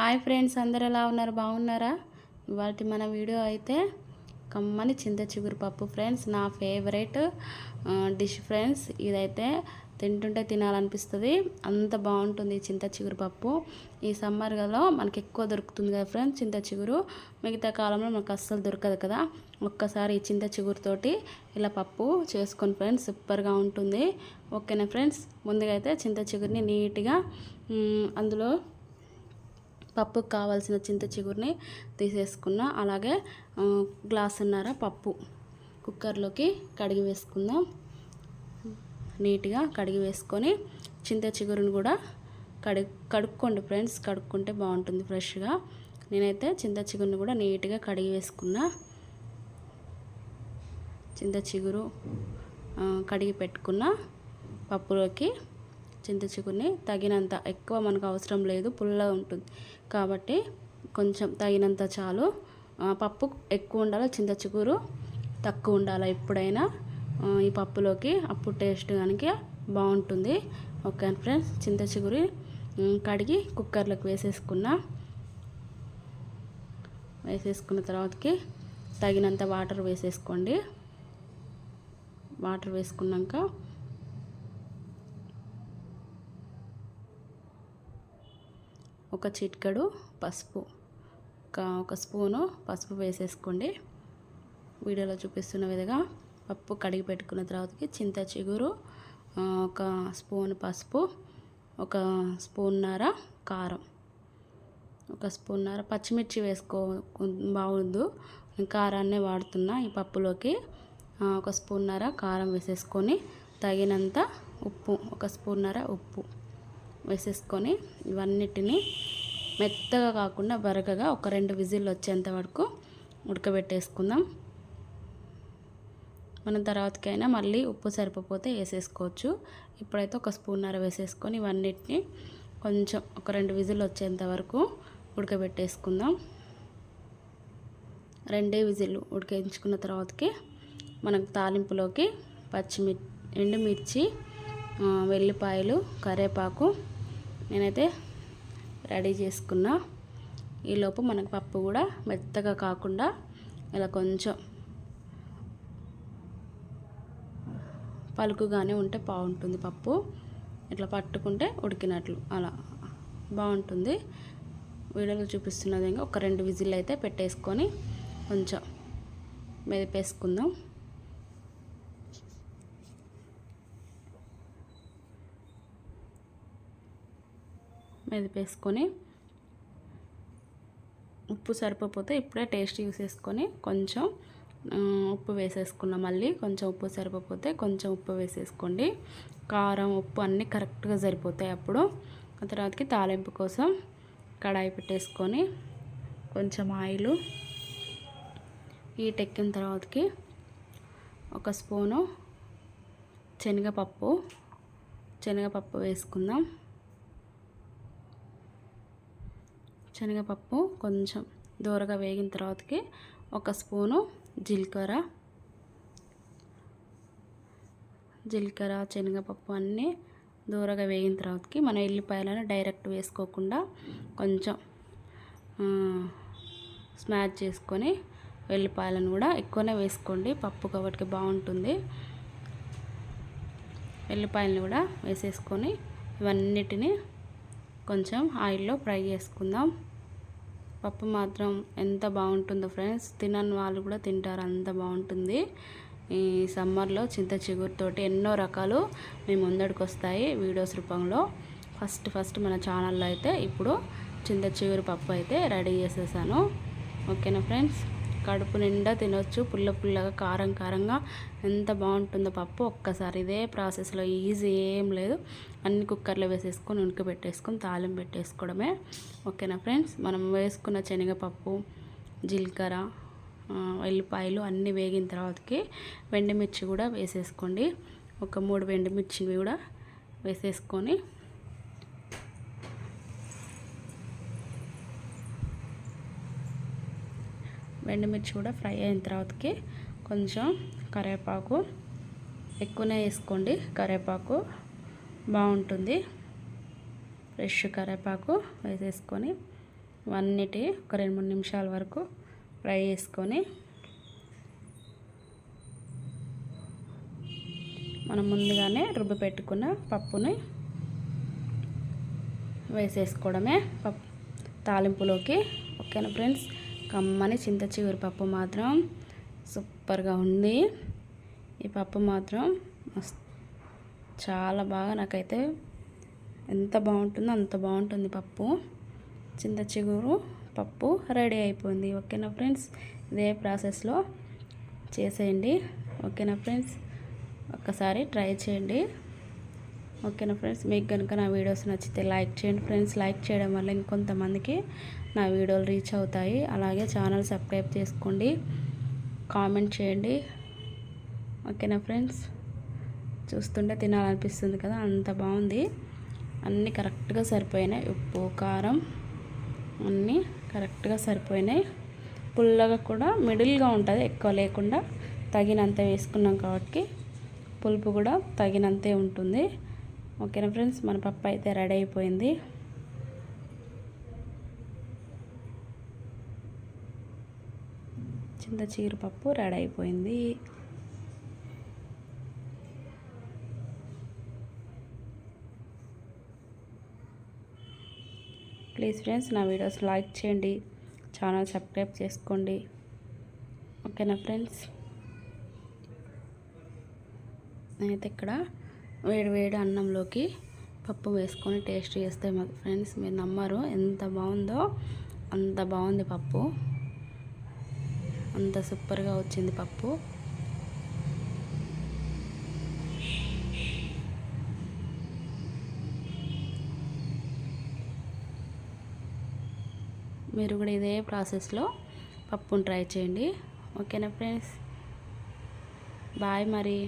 Hi friends అందరు ఎలా ఉన్నారు? బాగున్నారా? వాటి మన వీడియో అయితే కమ్మని చింత చిగురు పప్పు ఫ్రెండ్స్ నా ఫేవరెట్ డిష్ ఫ్రెండ్స్. ఇదైతే తింటుంటే తినాలనిపిస్తుంది. అంత బాగుంటుంది చింత చిగురు పప్పు. ఈ సమ్మర్లో మనకి ఎక్కువ దొరుకుతుంది కదా ఫ్రెండ్స్ చింత చిగురు. మిగతా కాలంలో మనకు అస్సలు దొరకదు కదా. ఒక్కసారి ఈ చింత చిగురుతోటి ఇలా పప్పు చేసుకొని ఫ్రెండ్స్ సూపర్గా ఉంటుంది. ఓకేనా ఫ్రెండ్స్? ముందుగా అయితే చింత చిగురిని నీట్గా అందులో పప్పుకు కావాల్సిన చింత చిగురిని తీసేసుకున్న. అలాగే గ్లాసున్నర పప్పు కుక్కర్లోకి కడిగి వేసుకుందాం. నీట్గా కడిగి వేసుకొని చింత చిగురుని కూడా కడి కడుక్కోండి ఫ్రెండ్స్. కడుక్కుంటే బాగుంటుంది ఫ్రెష్గా. నేనైతే చింత చిగురుని కూడా నీట్గా కడిగి వేసుకున్నా. చింత చిగురు కడిగి పెట్టుకున్న పప్పులోకి. చింతచిగురిని తగినంత ఎక్కువ మనకు అవసరం లేదు పుల్ల ఉంటుంది. కాబట్టి కొంచెం తగినంత చాలు. పప్పు ఎక్కువ ఉండాలి చింత చిగురు తక్కువ ఉండాలి ఎప్పుడైనా? ఈ పప్పులోకి అప్పుడు టేస్ట్ కనుక బాగుంటుంది. ఓకే ఫ్రెండ్స్ చింత చిగురి కడిగి కుక్కర్లోకి వేసేసుకున్న వేసేసుకున్న తర్వాతకి తగినంత వాటర్ వేసేసుకోండి. వాటర్ వేసుకున్నాక ఒక చిట్కడు పసుపు. ఒక ఒక స్పూను పసుపు వేసేసుకోండి. వీడియోలో చూపిస్తున్న విధంగా పప్పు కడిగి పెట్టుకున్న తర్వాతకి చింత చిగురు ఒక స్పూన్ పసుపు ఒక స్పూన్నర కారం. ఒక స్పూన్నర పచ్చిమిర్చి వేసుకో బాగుండు. కారాన్నే వాడుతున్నా ఈ పప్పులోకి. ఒక స్పూన్నర కారం వేసేసుకొని తగినంత ఉప్పు ఒక స్పూన్నర ఉప్పు. వేసేసుకొని ఇవన్నిటిని మెత్తగా కాకుండా బరకగా ఒక రెండు విజిల్లు వచ్చేంత వరకు ఉడకబెట్టేసుకుందాం. మనం తర్వాతకైనా మళ్ళీ ఉప్పు సరిపోతే వేసేసుకోవచ్చు. ఇప్పుడైతే ఒక స్పూన్నర వేసేసుకొని ఇవన్నిటిని కొంచెం ఒక రెండు విజిల్ వచ్చేంత వరకు ఉడకబెట్టేసుకుందాం. రెండే విజిల్లు ఉడికించుకున్న తర్వాతకి మనకు తాలింపులోకి పచ్చిమిర్చి ఎండుమిర్చి వెల్లిపాయలు కరివేపాకు నేనైతే రెడీ చేసుకున్నా. ఈలోపు మనకు పప్పు కూడా మెత్తగా కాకుండా ఇలా కొంచెం పలుకుగానే ఉంటే బాగుంటుంది పప్పు. ఇట్లా పట్టుకుంటే ఉడికినట్లు అలా బాగుంటుంది. వీడియోలో చూపిస్తున్నది ఒక రెండు విజిల్ అయితే పెట్టేసుకొని కొంచెం మెదిపేసుకుందాం. మెదిపేసుకొని ఉప్పు సరిపోతే ఇప్పుడే టేస్ట్ చూసేసుకొని కొంచెం ఉప్పు వేసేసుకున్నాం మళ్ళీ కొంచెం ఉప్పు సరిపోతే కొంచెం ఉప్పు వేసేసుకోండి. కారం ఉప్పు అన్నీ కరెక్ట్గా సరిపోతాయి అప్పుడు. ఆ తర్వాతకి తాలింపు కోసం కడాయి పెట్టేసుకొని కొంచెం ఆయిల్ హీట్ ఎక్కిన తర్వాతకి ఒక స్పూను శనగపప్పు శనగపప్పు వేసుకుందాం. శనగపప్పు కొంచెం దూరగా వేగిన తర్వాతకి ఒక స్పూను జీలకర్ర. జీలకర్ర శనగపప్పు అన్నీ దూరగా వేగిన తర్వాతకి మనం ఎల్లిపాయలను డైరెక్ట్ వేసుకోకుండా కొంచెం స్మాష్ చేసుకొని వెల్లిపాయలను కూడా ఎక్కువనే వేసుకోండి. పప్పు కాబట్టి బాగుంటుంది. వెల్లిపాయలను కూడా వేసేసుకొని ఇవన్నిటిని కొంచెం ఆయిల్లో ఫ్రై చేసుకుందాం. పప్పు మాత్రం ఎంత బాగుంటుందో ఫ్రెండ్స్ తినని వాళ్ళు కూడా తింటారు అంత బాగుంటుంది. ఈ సమ్మర్లో చింత చిగురుతోటి ఎన్నో రకాలు మేము ముందడికి వస్తాయి వీడియోస్ రూపంలో. ఫస్ట్ ఫస్ట్ మన ఛానల్లో అయితే ఇప్పుడు చింత చిగురు పప్పు అయితే రెడీ చేసేసాను. ఓకేనా ఫ్రెండ్స్? కడుపు నిండా తినొచ్చు. పుల్ల పుల్లగా కారం కారంగా. ఎంత బాగుంటుందో పప్పు ఒక్కసారి. ఇదే ప్రాసెస్లో ఈజీ ఏం లేదు. అన్ని కుక్కర్లో వేసేసుకొని ఉడకబెట్టేసుకొని తాలింపు పెట్టేసుకోవడమే. ఓకేనా ఫ్రెండ్స్? మనం వేసుకున్న శనగపప్పు జీలకర్ర వెల్లిపాయలు అన్నీ వేగిన తర్వాతకి వెండిమిర్చి కూడా వేసేసుకోండి. ఒక మూడు వెండిమిర్చివి కూడా వేసేసుకొని ఎండుమిర్చి కూడా ఫ్రై అయిన తర్వాతకి కొంచెం కరివేపాకు ఎక్కువనే వేసుకోండి. కరివేపాకు బాగుంటుంది. ఫ్రెష్ కరివేపాకు వేసేసుకొని అన్నిటి ఒక రెండు మూడు నిమిషాల వరకు ఫ్రై చేసుకొని మనం ముందుగానే రుబ్బి పెట్టుకున్న పప్పుని వేసేసుకోవడమే. పప్పు తాలింపులోకి ఓకేనా ఫ్రెండ్స్? కమ్మని చింత చిగురు పప్పు మాత్రం సూపర్గా ఉంది. ఈ పప్పు మాత్రం చాలా బాగా నాకైతే ఎంత బాగుంటుందో అంత బాగుంటుంది పప్పు. చింత చిగురు పప్పు రెడీ అయిపోయింది. ఓకేనా ఫ్రెండ్స్? ఇదే ప్రాసెస్లో చేసేయండి. ఓకేనా ఫ్రెండ్స్? ఒక్కసారి ట్రై చేయండి. ఓకేనా ఫ్రెండ్స్? మీకు కనుక నా వీడియోస్ నచ్చితే లైక్ చేయండి ఫ్రెండ్స్. లైక్ చేయడం వల్ల ఇంకొంతమందికి నా వీడియోలు రీచ్ అవుతాయి. అలాగే ఛానల్ సబ్స్క్రైబ్ చేసుకోండి. కామెంట్ చేయండి. ఓకేనా ఫ్రెండ్స్? చూస్తుంటే తినాలనిపిస్తుంది కదా? అంత బాగుంది. అన్నీ కరెక్ట్గా సరిపోయినాయి. ఉప్పు కారం అన్నీ కరెక్ట్గా సరిపోయినాయి. పుల్లగా కూడా మిడిల్గా ఉంటుంది. ఎక్కువ లేకుండా తగినంత వేసుకున్నాం కాబట్టి పులుపు కూడా తగినంతే ఉంటుంది. ఓకేనా ఫ్రెండ్స్? మన పప్పు అయితే రెడీ అయిపోయింది. చింత చీర పప్పు రెడీ అయిపోయింది. ప్లీజ్ ఫ్రెండ్స్ నా వీడియోస్ లైక్ చేయండి ఛానల్ సబ్స్క్రైబ్ చేసుకోండి. ఓకేనా ఫ్రెండ్స్? నేనైతే ఇక్కడ వేడి వేడి అన్నంలోకి పప్పు వేసుకొని టేస్ట్ చేస్తే మా ఫ్రెండ్స్ మీరు నమ్మరు. ఎంత బాగుందో అంత బాగుంది పప్పు. అంత సూపర్గా వచ్చింది పప్పు. మీరు కూడా ఇదే ప్రాసెస్లో పప్పును ట్రై చేయండి. ఓకేనా ఫ్రెండ్స్? బాయ్ మరి.